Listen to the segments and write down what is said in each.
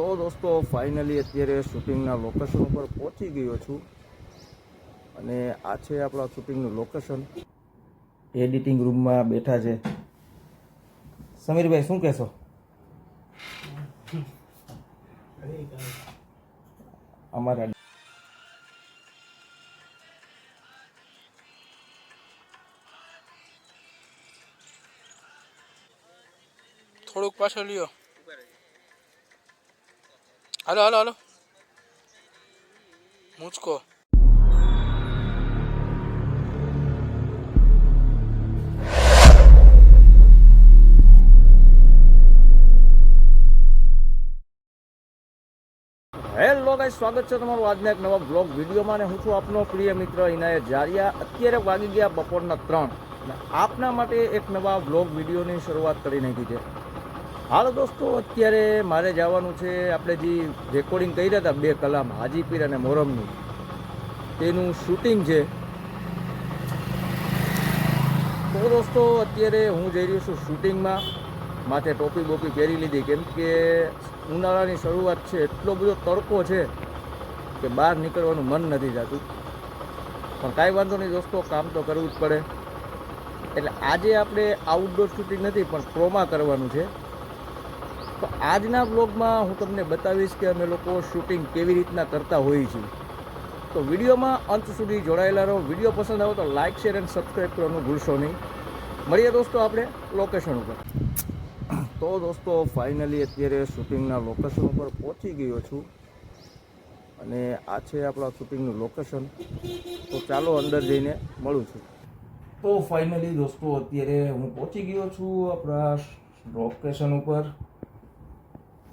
તો દોસ્તો ફાઇનલી અત્યારે શૂટિંગના લોકેશન ઉપર પહોંચી ગયો છું. અને આ છે આપણા શૂટિંગનું લોકેશન એડિટિંગ રૂમમાં બેઠા છે. સમીરભાઈ, શું કહેશો? અમારા થોડુંક પાછળ લ્યો. હાલો હાલો હાલો મુચકો હેલો ગાઈ સ્વાગત છે તમારું આજના એક નવા બ્લોગ વિડીયોમાં ને હું છું આપનો પ્રિય મિત્ર ઇનાયત જારિયા. અત્યારે વાગી ગયા બપોરના ત્રણ. આપના માટે એક નવા બ્લોગ વિડીયોની શરૂઆત કરી નાખી છે. હાલ દોસ્તો, અત્યારે મારે જવાનું છે, આપણે જે રેકોર્ડિંગ કર્યા હતા બે કલામ, હાજીપીર અને મોરમનું, તેનું શૂટિંગ છે. તો દોસ્તો, અત્યારે હું જઈ રહ્યો છું શૂટિંગમાં માથે ટોપી બોપી પહેરી લીધી. કેમ કે ઉનાળાની શરૂઆત છે, એટલો બધો તડકો છે કે બહાર નીકળવાનું મન નથી થતું. પણ કાંઈ વાંધો નહીં દોસ્તો, કામ તો કરવું જ પડે. એટલે આજે આપણે આઉટડોર શૂટિંગ નથી, પણ પ્રોમા કરવાનું છે. તો આજના બ્લોગમાં હું તમને બતાવીશ કે અમે લોકો શૂટિંગ કેવી રીતના કરતા હોઈએ છીએ. તો વિડીયોમાં અંત સુધી જોડાયેલા રહો. વીડિયો પસંદ આવે તો લાઇક શેર એન્ડ સબસ્ક્રાઈબ કરવાનું ભૂલશો નહીં. મળીએ દોસ્તો આપણે લોકેશન ઉપર. તો દોસ્તો ફાઇનલી અત્યારે શૂટિંગના લોકેશન ઉપર પહોંચી ગયો છું. અને આ છે આપણા શૂટિંગનું લોકેશન તો ચાલો અંદર જઈને મળું છું. તો ફાઇનલી દોસ્તો, અત્યારે હું પહોંચી ગયો છું આપણા લોકેશન ઉપર.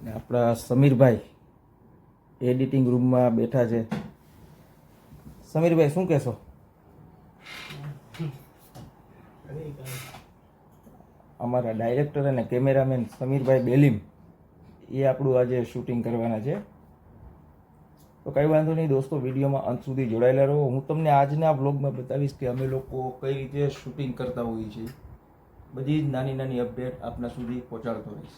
ને આપણા સમીરભાઈ એડિટિંગ રૂમમાં બેઠા છે. સમીરભાઈ, શું કહેશો? અમારા ડાયરેક્ટર અને કેમેરામેન સમીરભાઈ બેલીમ, એ આપણું આજે શૂટિંગ કરવાના છે. તો કંઈ વાંધો નહીં દોસ્તો, વિડીયોમાં અંત સુધી જોડાયેલા રહો. હું તમને આજના બ્લોગમાં બતાવીશ કે અમે લોકો કઈ રીતે શૂટિંગ કરતા હોઈએ છીએ. બધી જ નાની નાની અપડેટ આપના સુધી પહોંચાડતો રહીશ.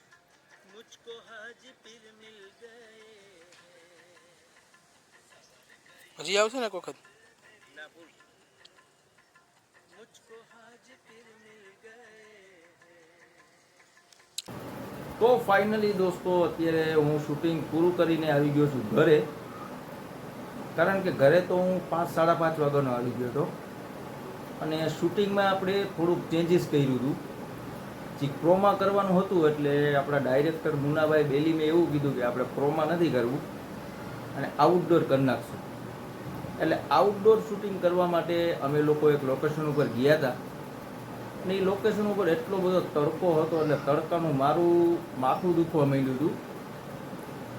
હજી આવશે ને એક વખત? તો ફાઇનલી દોસ્તો અત્યારે હું શૂટિંગ પૂરું કરીને આવી ગયો છું ઘરે. કારણ કે ઘરે તો હું પાંચ સાડા પાંચ વાગ્યાનો આવી ગયો હતો. અને શૂટિંગમાં આપણે થોડુંક ચેન્જીસ કર્યું હતું. જે પ્રોમા કરવાનું હતું એટલે આપણા ડાયરેક્ટર મુનાભાઈ બેલીમે એવું કીધું કે આપણે પ્રોમા નથી કરવું અને આઉટડોર કરી નાખશું. એટલે આઉટડોર શૂટિંગ કરવા માટે અમે લોકો એક લોકેશન ઉપર ગયા હતા. અને એ લોકેશન ઉપર એટલો બધો તડકો હતો એટલે તડકાનું મારું માથું દુખવા માંડ્યું હતું.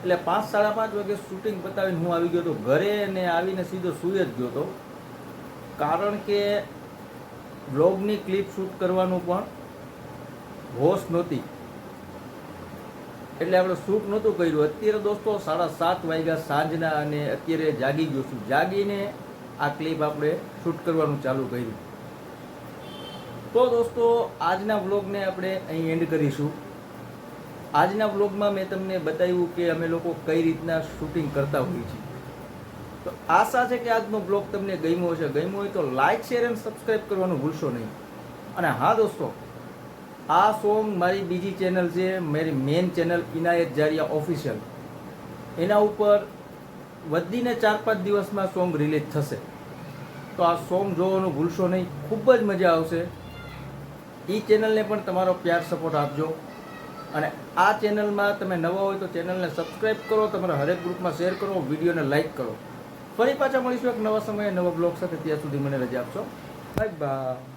એટલે પાંચ, સાડા પાંચ વાગે શૂટિંગ પતાવીને હું આવી ગયો હતો ઘરે ને આવીને સીધો સૂઈ જ ગયો હતો. કારણ કે બ્લોગની ક્લિપ શૂટ કરવાનું પણ હોશ નહોતી. એટલે આપણે શૂટ નહોતું કર્યું. અત્યારે દોસ્તો સાડા સાત વાગ્યા સાંજના અને અત્યારે જાગી ગયો છું. જાગીને આ ક્લિપ આપણે શૂટ કરવાનું ચાલુ કર્યું. તો દોસ્તો, આજના વ્લોગને આપણે અહીં એન્ડ કરીશું. આજના વ્લોગમાં મેં તમને બતાવ્યું કે અમે લોકો કઈ રીતના શૂટિંગ કરતા હોઈએ છીએ. તો આશા છે કે આજનો બ્લોગ તમને ગમ્યો હશે. ગમ્યો હોય તો લાઇક શેર એન્ડ સબસ્ક્રાઈબ કરવાનું ભૂલશો નહીં. અને હા દોસ્તો આ સોંગ મારી બીજી ચેનલ છે, મારી main channel Inayat Jariya official એના ઉપર વધીને ચાર પાંચ દિવસમાં સોંગ રિલીઝ થશે. તો આ સોંગ જોવાનું ભૂલશો નહીં, ખૂબ જ મજા આવશે. એ ચેનલને પણ તમારો પ્યાર સપોર્ટ આપજો. અને આ ચેનલમાં તમે નવા હોય તો ચેનલને સબસ્ક્રાઈબ કરો, તમારા હરેક ગ્રુપમાં શેર કરો, વિડીયોને લાઇક કરો. ફરી પાછા મળીશું એક નવા સમયે નવા બ્લોગ સાથે, ત્યાં સુધી મને રજા આપશો. Bye bye